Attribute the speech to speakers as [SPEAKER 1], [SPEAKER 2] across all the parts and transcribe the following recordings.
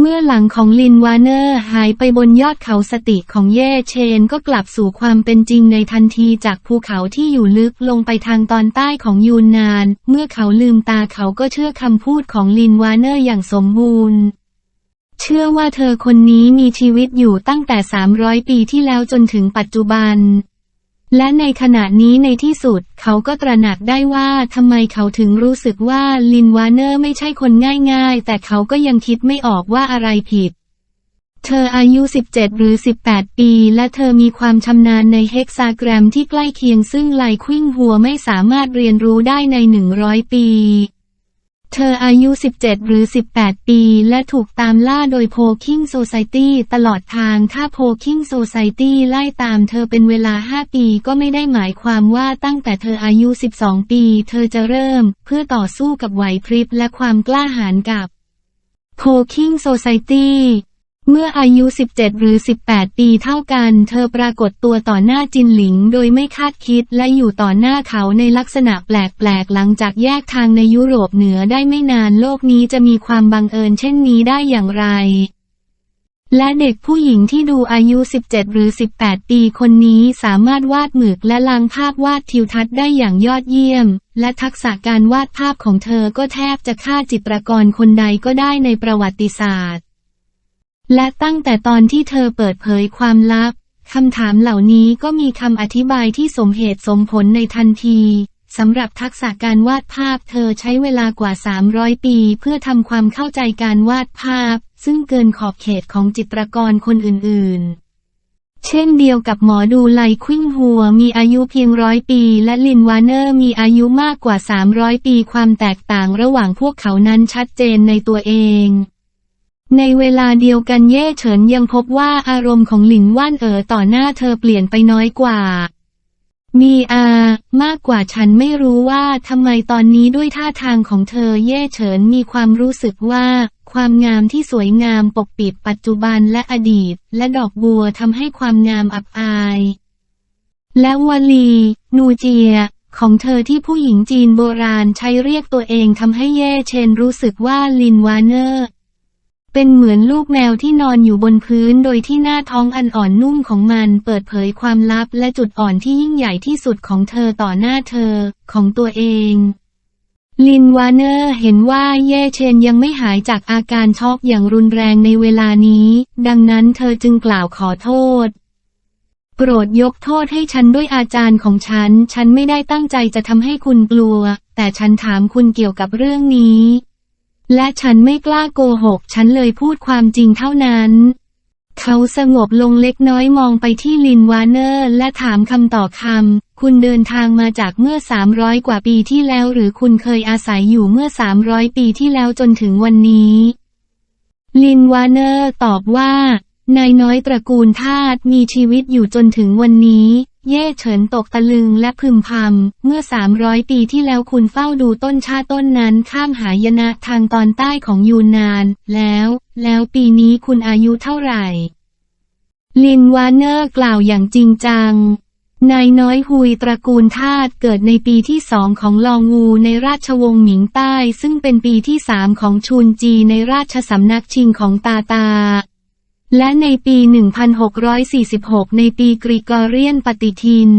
[SPEAKER 1] เมื่อหลังของลินวาเนอร์หายไปบนยอดเขาสติของเย่เชนก็กลับสู่ความเป็นจริงในทันทีจากภูเขาที่อยู่ลึกลงไปทางตอนใต้ของยูนนาน เมื่อเขาลืมตาเขาก็เชื่อคำพูดของลินวาเนอร์อย่างสมบูรณ์ เชื่อว่าเธอคนนี้มีชีวิตอยู่ตั้งแต่ 300 ปีที่แล้วจนถึงปัจจุบัน และในขณะนี้ในที่สุดเขาก็ตระหนักได้ว่าทำไมเขาถึงรู้สึกว่าลินวาเนอร์ไม่ใช่คนง่ายๆ แต่เขาก็ยังคิดไม่ออกว่าอะไรผิด เธออายุ 17 หรือ 18 ปี และเธอมีความชำนาญในเฮกซาแกรมที่ใกล้เคียงซึ่งไลควิ้งหัวไม่สามารถเรียนรู้ได้ใน 100 ปี เธออายุ 17 หรือ 18 ปี และถูกตามล่าโดยโพคิงโซไซตี้ตลอดทางถ้าโพคิงโซไซตี้ไล่ตามเธอเป็นเวลา 5 ปีก็ไม่ได้หมายความว่าตั้งแต่เธออายุ 12 ปี เธอจะเริ่ม เพื่อต่อสู้กับไหวพริบและความกล้าหาญกับโพคิงโซไซตี้ เมื่ออายุ 17 หรือ 18 ปีเท่ากัน เธอปรากฏตัวต่อหน้าจินหลิงโดยไม่คาดคิดและอยู่ต่อหน้าเขาในลักษณะแปลกๆ หลังจากแยกทางในยุโรปเหนือได้ไม่นานโลกนี้จะมีความบังเอิญเช่นนี้ได้อย่างไร และเด็กผู้หญิงที่ดูอายุ 17 หรือ 18 ปีคนนี้สามารถวาดหมึกและลางภาพวาดทิวทัศน์ได้อย่างยอดเยี่ยม และทักษะการวาดภาพของเธอก็แทบจะฆ่าจิตรกรคนใดก็ได้ในประวัติศาสตร์ และตั้งแต่ตอนที่เธอเปิดเผยความลับ คำถามเหล่านี้ก็มีคำอธิบายที่สมเหตุสมผลในทันทีสำหรับทักษะการวาดภาพเธอใช้เวลากว่า 300 ปี เพื่อทำความเข้าใจการวาดภาพ ซึ่งเกินขอบเขตของจิตรกรคนอื่นๆ เช่นเดียวกับหมอดูไลควิ้งหัวมีอายุเพียงร้อยปี และลินวาเนอร์มีอายุมากกว่า 300 ปีความแตกต่างระหว่างพวกเขานั้นชัดเจนในตัวเอง ในเวลาเดียวกันเย่เฉินยังพบว่าอารมณ์ของหลินว่านเอ๋อต่อหน้าเธอเปลี่ยนไปน้อยกว่า มีอามากกว่าฉันไม่รู้ว่าทำไมตอนนี้ด้วยท่าทางของเธอเย่เฉินมีความรู้สึกว่า ความงามที่สวยงามปกปิดปัจจุบันและอดีต และดอกบัวทำให้ความงามอับอาย และวลี นูเจียของเธอที่ผู้หญิงจีนโบราณใช้เรียกตัวเองทำให้เย่เชนรู้สึกว่าลินวาเนอร์ เป็นเหมือนลูกแมวที่นอนอยู่บนพื้นโดยที่หน้าท้องอันอ่อนนุ่มของมันเปิดเผยความลับและจุดอ่อนที่ยิ่งใหญ่ที่สุดของเธอต่อหน้าเธอ ของตัวเอง ลินวาเนอร์เห็นว่าเย่เชนยังไม่หายจากอาการช็อกอย่างรุนแรงในเวลานี้ ดังนั้นเธอจึงกล่าวขอโทษโปรดยกโทษให้ฉันด้วยอาจารย์ของฉัน ฉันไม่ได้ตั้งใจจะทำให้คุณกลัว แต่ฉันถามคุณเกี่ยวกับเรื่องนี้ และฉันไม่กล้าโกหก ฉันเลยพูดความจริงเท่านั้น เขาสงบลงเล็กน้อยมองไปที่ลินวาเนอร์ และถามคำต่อคำ คุณเดินทางมาจากเมื่อ 300 กว่าปีที่แล้ว หรือคุณเคยอาศัยอยู่เมื่อ 300 ปีที่แล้วจนถึงวันนี้ ลินวาเนอร์ตอบว่านายน้อยตระกูลทาสมีชีวิตอยู่จนถึงวันนี้ เย่เฉินตกตะลึงและพึมพำ เมื่อ 300 ปีที่แล้วคุณเฝ้าดูต้นชาต้นนั้นข้ามหายนะทางตอนใต้ของยูนนาน แล้ว แล้วปีนี้คุณอายุเท่าไหร่ ลินวานเนอร์กล่าวอย่างจริงจัง นายน้อยฮุยตระกูลทาสเกิดในปีที่สองของลองงูในราชวงศ์หมิงใต้ ซึ่งเป็นปีที่สามของชูนจีในราชสำนักชิงของตาตา และในปี 1646 ในปีกริกอเรียนปฏิทิน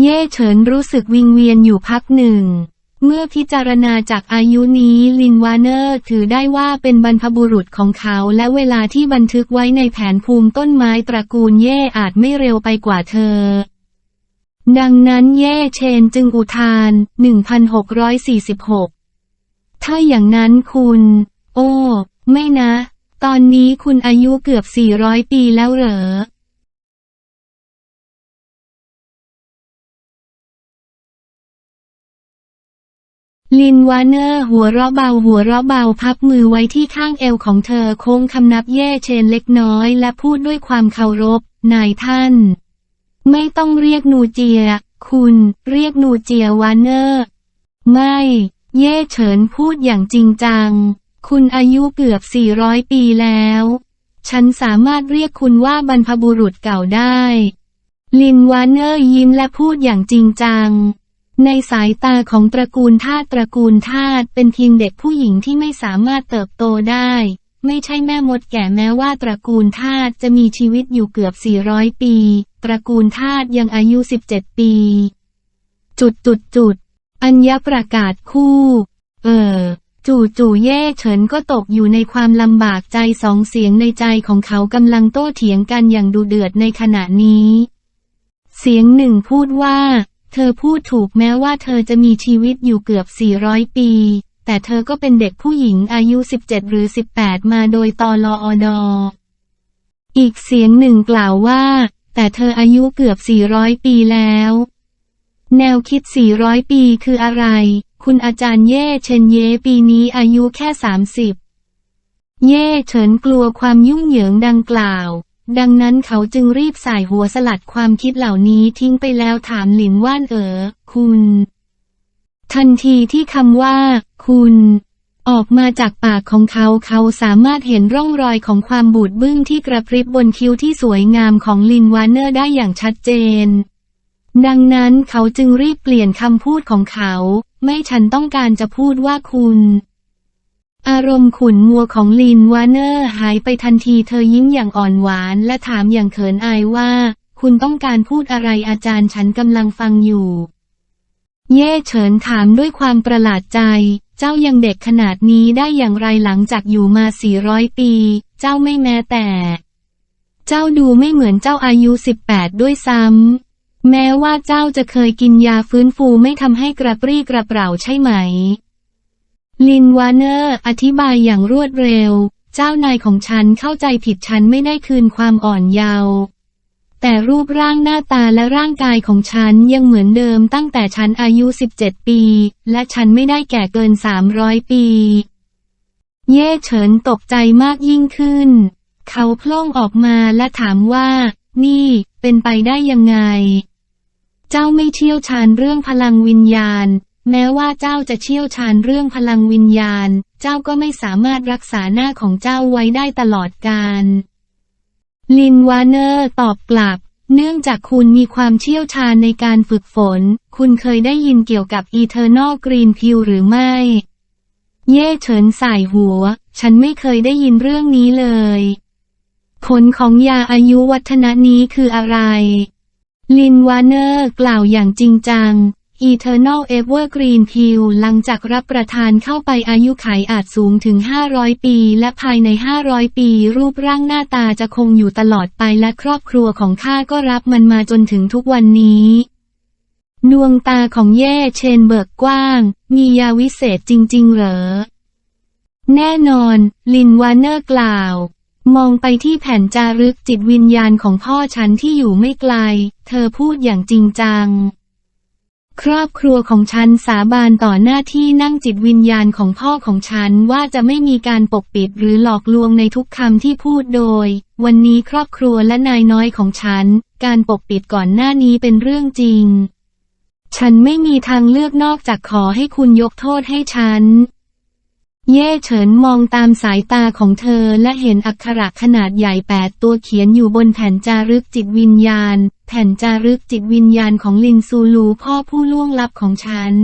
[SPEAKER 1] เย่เฉินรู้สึกวิงเวียนอยู่พักหนึ่ง เมื่อพิจารณาจากอายุนี้ลินวาเนอร์ถือได้ว่าเป็นบรรพบุรุษของเขาและเวลาที่บันทึกไว้ในแผนภูมิต้นไม้ตระกูลเย่อาจไม่เร็วไปกว่าเธอ ดังนั้นเย่เชนจึงอุทาน 1646 ถ้าอย่างนั้นคุณ โอ้ ไม่นะ ตอนนี้คุณอายุเกือบ 400 ปีแล้วเหรอลินวาเนอร์หัวเราะเบาหัวเราะเบาพับมือไว้ที่ข้างเอวของเธอโค้งคำนับเย่เชนเล็กน้อยและพูดด้วยความเคารพ นายท่าน ไม่ต้องเรียกนูเจีย คุณเรียกนูเจียวาเนอร์ ไม่ เย่เฉินพูดอย่างจริงจัง คุณอายุเกือบ 400 ปีแล้ว ฉันสามารถเรียกคุณว่าบรรพบุรุษเก่าได้ ลินวานเนอร์ยิ้มและพูดอย่างจริงจัง ในสายตาของตระกูลทาสตระกูลทาสเป็นเพียงเด็กผู้หญิงที่ไม่สามารถเติบโตได้ ไม่ใช่แม่มดแก่แม้ว่าตระกูลทาสจะมีชีวิตอยู่เกือบ 400 ปี ตระกูลทาสยังอายุ 17 ปี จุดจุดจุดอัญญประกาศคู่ เออ จู่จู่ๆเย่เฉินก็ตกอยู่ในความลำบากใจสองเสียงในใจของเขากำลังโต้เถียงกันอย่างดุเดือดในขณะนี้ เสียงหนึ่งพูดว่า เธอพูดถูกแม้ว่าเธอจะมีชีวิตอยู่เกือบ 400 ปี แต่เธอก็เป็นเด็กผู้หญิงอายุ 17 หรือ 18 มาโดยตอลออดอ อีกเสียงหนึ่งกล่าวว่า แต่เธออายุเกือบ 400 ปีแล้ว แนวคิด 400 ปีคืออะไร คุณอาจารย์เย่เชนเย่ปีนี้อายุแค่ 30 เย่เฉินกลัวความยุ่งเหยิงดังกล่าว ดังนั้นเขาจึงรีบใส่หัวสลัดความคิดเหล่านี้ทิ้งไปแล้วถามหลินว่านเอ๋อ คุณ ทันทีที่คำว่า คุณออกมาจากปากของเขาเขาสามารถเห็นร่องรอยของความบูดบึ้งที่กระพริบบนคิ้วที่สวยงามของลินวานเนอร์ได้อย่างชัดเจน ดังนั้นเขาจึงรีบเปลี่ยนคำพูดของเขา ไม่ฉันต้องการจะพูดว่าคุณ อารมณ์ขุ่นมัวของลินวานเนอร์หายไปทันทีเธอยิ้มอย่างอ่อนหวานและถามอย่างเขินอายว่า คุณต้องการพูดอะไรอาจารย์ฉันกำลังฟังอยู่ เย่เฉินถามด้วยความประหลาดใจ เจ้ายังเด็กขนาดนี้ได้อย่างไรหลังจากอยู่มา 400 ปี เจ้าไม่แม้แต่ เจ้าดูไม่เหมือนเจ้าอายุ 18 ด้วยซ้ำ แม้ว่าเจ้าจะเคยกินยาฟื้นฟูไม่ทำให้กระปรี้กระเปร่าใช่ไหม ลินวาเนอร์อธิบายอย่างรวดเร็ว เจ้านายของฉันเข้าใจผิดฉันไม่ได้คืนความอ่อนเยาว์แต่รูปร่างหน้าตาและร่างกายของฉันยังเหมือนเดิมตั้งแต่ฉันอายุ 17 ปี และฉันไม่ได้แก่เกิน 300 ปี เย่เฉินตกใจมากยิ่งขึ้น เขาพล่งออกมาและถามว่า นี่ เป็นไปได้ยังไง เจ้าไม่เชี่ยวชาญเรื่องพลังวิญญาณ แม้ว่าเจ้าจะเชี่ยวชาญเรื่องพลังวิญญาณ เจ้าก็ไม่สามารถรักษาหน้าของเจ้าไว้ได้ตลอดกาลลินวาเนอร์ตอบกลับ เนื่องจากคุณมีความเชี่ยวชาญในการฝึกฝน คุณเคยได้ยินเกี่ยวกับ Eternal Green Pill หรือไม่ เย่เฉินสายหัว ฉันไม่เคยได้ยินเรื่องนี้เลย ผลของยาอายุวัฒนะนี้คืออะไร ลินวาเนอร์กล่าวอย่างจริงจัง Eternal Evergreen Pill หลังจากรับประทานเข้าไปอายุขัยอาจสูงถึง 500 ปี และภายใน 500 ปี รูปร่างหน้าตาจะคงอยู่ตลอดไปและครอบครัวของข้าก็รับมันมาจนถึงทุกวันนี้ ดวงตาของเย่เชนเบิกกว้าง มียาวิเศษจริง ๆ เหรอ แน่นอน ลินวานเนอร์กล่าว มองไปที่แผ่นจารึกจิตวิญญาณของพ่อฉันที่อยู่ไม่ไกล เธอพูดอย่างจริงจัง ครอบครัวของฉันสาบานต่อหน้าที่นั่งจิตวิญญาณของพ่อของฉันว่าจะไม่มีการปกปิดหรือหลอกลวงในทุกคำที่พูดโดย วันนี้ครอบครัวและนายน้อยของฉัน การปกปิดก่อนหน้านี้เป็นเรื่องจริง ฉันไม่มีทางเลือกนอกจากขอให้คุณยกโทษให้ฉัน เย่เฉินมองตามสายตาของเธอและเห็นอักขระขนาดใหญ่แปดตัวเขียนอยู่บนแผ่นจารึกจิตวิญญาณ แผ่นจารึกจิตวิญญาณของลินซูลูพ่อผู้ล่วงลับของฉัน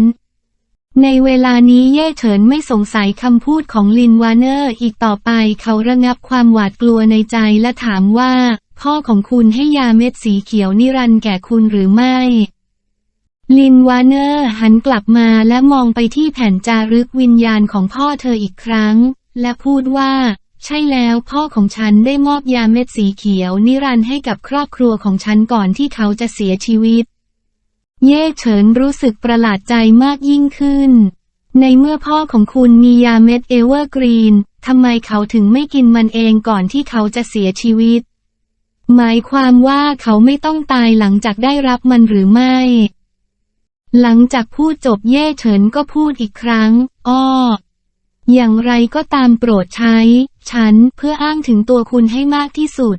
[SPEAKER 1] ในเวลานี้เย่เฉินไม่สงสัยคำพูดของลินวาเนอร์อีกต่อไปเขาระงับความหวาดกลัวในใจและถามว่า พ่อของคุณให้ยาเม็ดสีเขียวนิรันต์แก่คุณหรือไม่ ลินวาเนอร์หันกลับมาและมองไปที่แผ่นจารึกวิญญาณของพ่อเธออีกครั้ง และพูดว่า ใช่แล้วพ่อของฉันได้มอบยาเม็ดสีเขียว นิรันดร์ให้กับครอบครัวของฉันก่อนที่เขาจะเสียชีวิต เย่เฉินรู้สึกประหลาดใจมากยิ่งขึ้น ในเมื่อพ่อของคุณมียาเม็ดเอเวอร์กรีนทำไมเขาถึงไม่กินมันเองก่อนที่เขาจะเสียชีวิต หมายความว่าเขาไม่ต้องตายหลังจากได้รับมันหรือไม่ หลังจากพูดจบเย่เฉินก็พูดอีกครั้ง อ้อ อย่างไรก็ตามโปรดใช้ ฉันเพื่ออ้างถึงตัวคุณให้มากที่สุด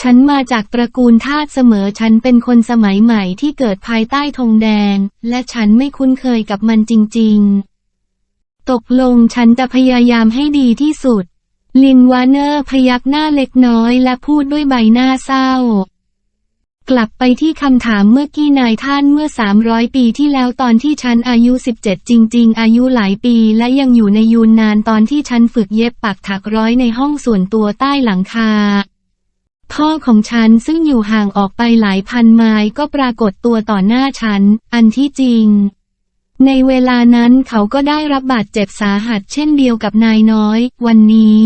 [SPEAKER 1] ฉันมาจากตระกูลทาสเสมอฉันเป็นคนสมัยใหม่ที่เกิดภายใต้ธงแดง และฉันไม่คุ้นเคยกับมันจริง ๆ ตกลงฉันจะพยายามให้ดีที่สุด ลินวาเนอร์พยักหน้าเล็กน้อยและพูดด้วยใบหน้าเศร้า กลับไปที่คำถามเมื่อกี้นายท่านเมื่อ 300 ปีที่แล้วตอนที่ฉันอายุ 17 จริง ๆ อายุหลายปีและยังอยู่ในยูนนานตอนที่ฉันฝึกเย็บปักถักร้อยในห้องส่วนตัวใต้หลังคา พ่อของฉันซึ่งอยู่ห่างออกไปหลายพันไมล์ก็ปรากฏตัวต่อหน้าฉัน อันที่จริง ในเวลานั้นเขาก็ได้รับบาดเจ็บสาหัสเช่นเดียวกับนายน้อย วันนี้